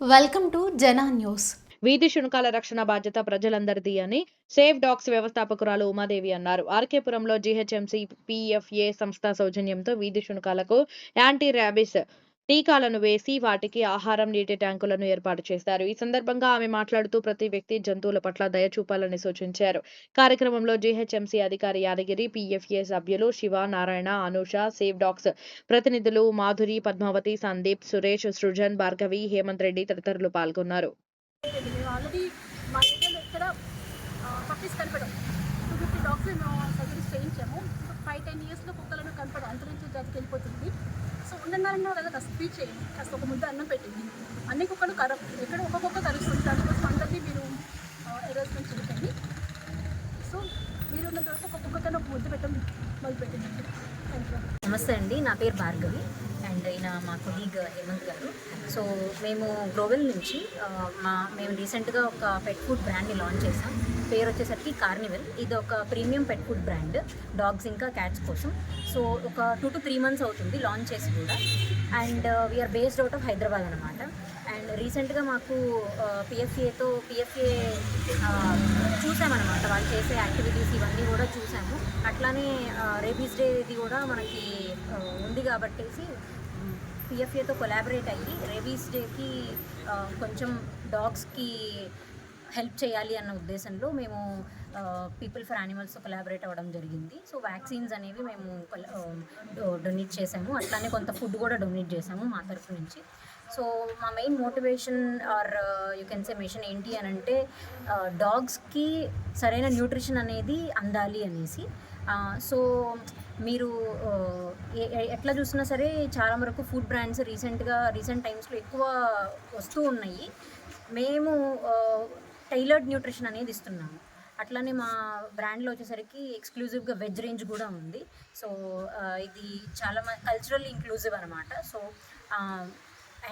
Welcome to జనా news వీధి శునకాల రక్షణ బాధ్యత ప్రజలందరిది అని సేఫ్ డాగ్స్ వ్యవస్థాపకురాలు ఉమాదేవి అన్నారు. ఆర్కేపురంలో జీహెచ్ఎంసీ పిఎఫ్ఏ సంస్థ సౌజన్యంతో వీధి శునకాలకు యాంటీ ర్యాబిస్ టీకాలను వేసి వాటికి ఆహారం నీటి ట్యాంకులను ఏర్పాటు చేశారు. ఈ సందర్భంగా ఆమె మాట్లాడుతూ ప్రతి వ్యక్తి జంతువుల పట్ల దయ చూపాలని సూచించారు. కార్యక్రమంలో జీహెచ్ఎంసీ అధికారి యాదగిరి పిఎఫ్ఏ సభ్యులు శివ నారాయణ అనూష సేవ్ డాక్స్ ప్రతినిధులు మాధురి పద్మావతి సందీప్ సురేష్ సృజన్ భార్గవి హేమంత్ రెడ్డి తదితరులు పాల్గొన్నారు. మా కనపడం టూ ఫిఫ్టీ మేము సర్జరీస్ చేయించాము. సో కదా కాస్త స్పీచ్ చేయండి. కాస్త ఒక ముద్ద అన్నం పెట్టింది అన్ని కుక్కలు కర ఎక్కడ ఒక్కొక్క కుక్క కలుస్తుంది దానికోసం అందరినీ మీరు అరేంజ్మెంట్ చేయండి సో మీరు ఉన్నంత వరకు ఒక్కొక్కరికైనా ఒక ముద్ద పెట్టడం మొదలుపెట్టింది థ్యాంక్ యూ నమస్తే అండి. నా పేరు భార్గవి. అండ్ ఈయన మా కొలీగ్ హేమంత్ గారు. సో మేము గ్లోబల్ నుంచి మా మేము రీసెంట్గా ఒక పెట్ ఫుడ్ బ్రాండ్ని లాంచ్ చేసాం. పేరు వచ్చేసరికి కార్నివల్. ఇది ఒక premium pet food brand dogs ఇంకా క్యాట్స్ కోసం. సో ఒక టూ టు త్రీ మంత్స్ అవుతుంది లాంచ్ చేసి కూడా. And we're based out of Hyderabad అనమాట అండ్ రీసెంట్గా మాకు పిఎఫ్ఏతో పిఎఫ్ఏ చూసామన్నమాట. వాళ్ళు చేసే యాక్టివిటీస్ ఇవన్నీ కూడా చూసాము. అట్లానే రేబీస్ డే ఇది కూడా మనకి ఉంది కాబట్టేసి పిఎఫ్ఏతో కొలాబరేట్ అయ్యి రేబీస్ డేకి కొంచెం డాగ్స్కి హెల్ప్ చేయాలి అన్న ఉద్దేశంలో మేము పీపుల్ ఫర్ యానిమల్స్ కొలాబరేట్ అవ్వడం జరిగింది. సో వ్యాక్సిన్స్ అనేవి మేము డొనేట్ చేసాము. అట్లానే కొంత ఫుడ్ కూడా డొనేట్ చేసాము మా తరఫు నుంచి. సో మా main motivation or you can say mission ఏంటి అని అంటే డాగ్స్కి సరైన న్యూట్రిషన్ అనేది అందాలి అనేసి. సో మీరు ఎట్లా చూసినా సరే చాలా వరకు ఫుడ్ బ్రాండ్స్ రీసెంట్గా రీసెంట్ టైమ్స్లో ఎక్కువ వస్తూ ఉన్నాయి. మేము టైలర్డ్ న్యూట్రిషన్ అనేది ఇస్తున్నాము. అట్లానే మా బ్రాండ్లో వచ్చేసరికి ఎక్స్క్లూజివ్గా వెజ్ రేంజ్ కూడా ఉంది. సో ఇది చాలా కల్చరల్ ఇంక్లూజివ్ అనమాట so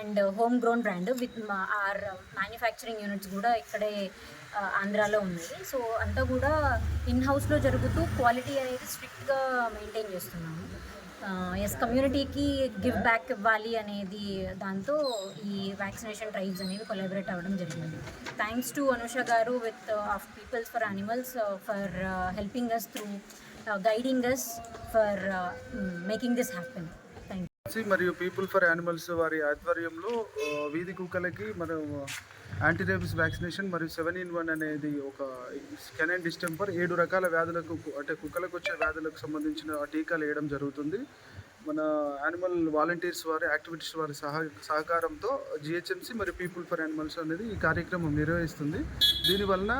and home grown brand with or manufacturing units కూడా ఇక్కడే ఆంధ్రాలో ఉన్నాయి. సో అంతా కూడా ఇన్ హౌస్లో జరుగుతూ క్వాలిటీ అనేది స్ట్రిక్ట్గా మెయింటైన్ చేస్తున్నాము. ఎస్ కమ్యూనిటీకి గివ్ బ్యాక్ ఇవ్వాలి అనేది దాంతో ఈ వ్యాక్సినేషన్ డ్రైవ్స్ అనేవి కొలాబరేట్ అవ్వడం జరిగింది. Thanks to Anusha garu with of peoples for animals for helping us through guiding us for making this happen మరియు పీపుల్ ఫర్ యానిమల్స్ వారి ఆధ్వర్యంలో వీధి కుక్కలకి మనం యాంటీ రేబిస్ వ్యాక్సినేషన్ మరియు సెవెన్ ఇన్ వన్ అనేది ఒక కెనైన్ డిస్టెంపర్. ఏడు రకాల వ్యాధులకు అంటే కుక్కలకు వచ్చే వ్యాధులకు సంబంధించిన టీకాలు వేయడం జరుగుతుంది. మన యానిమల్ వాలంటీర్స్ వారి యాక్టివిటీస్ వారి సహా సహకారంతో జిహెచ్ఎంసి మరియు పీపుల్ ఫర్ యానిమల్స్ అనేది ఈ కార్యక్రమం నిర్వహిస్తుంది. దీనివలన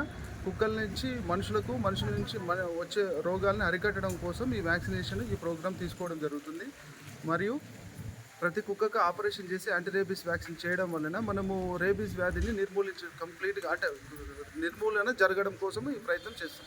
కుక్కల నుంచి మనుషులకు మనుషుల నుంచి మన వచ్చే రోగాలను అరికట్టడం కోసం ఈ వ్యాక్సినేషన్ ఈ ప్రోగ్రాం తీసుకోవడం జరుగుతుంది. మరియు ప్రతి కుక్కకు ఆపరేషన్ చేసి యాంటీ రేబీస్ వ్యాక్సిన్ చేయడం వలన మనము రేబీస్ వ్యాధిని నిర్మూలించ కంప్లీట్గా అంటే నిర్మూలన జరగడం కోసం ఈ ప్రయత్నం చేస్తాం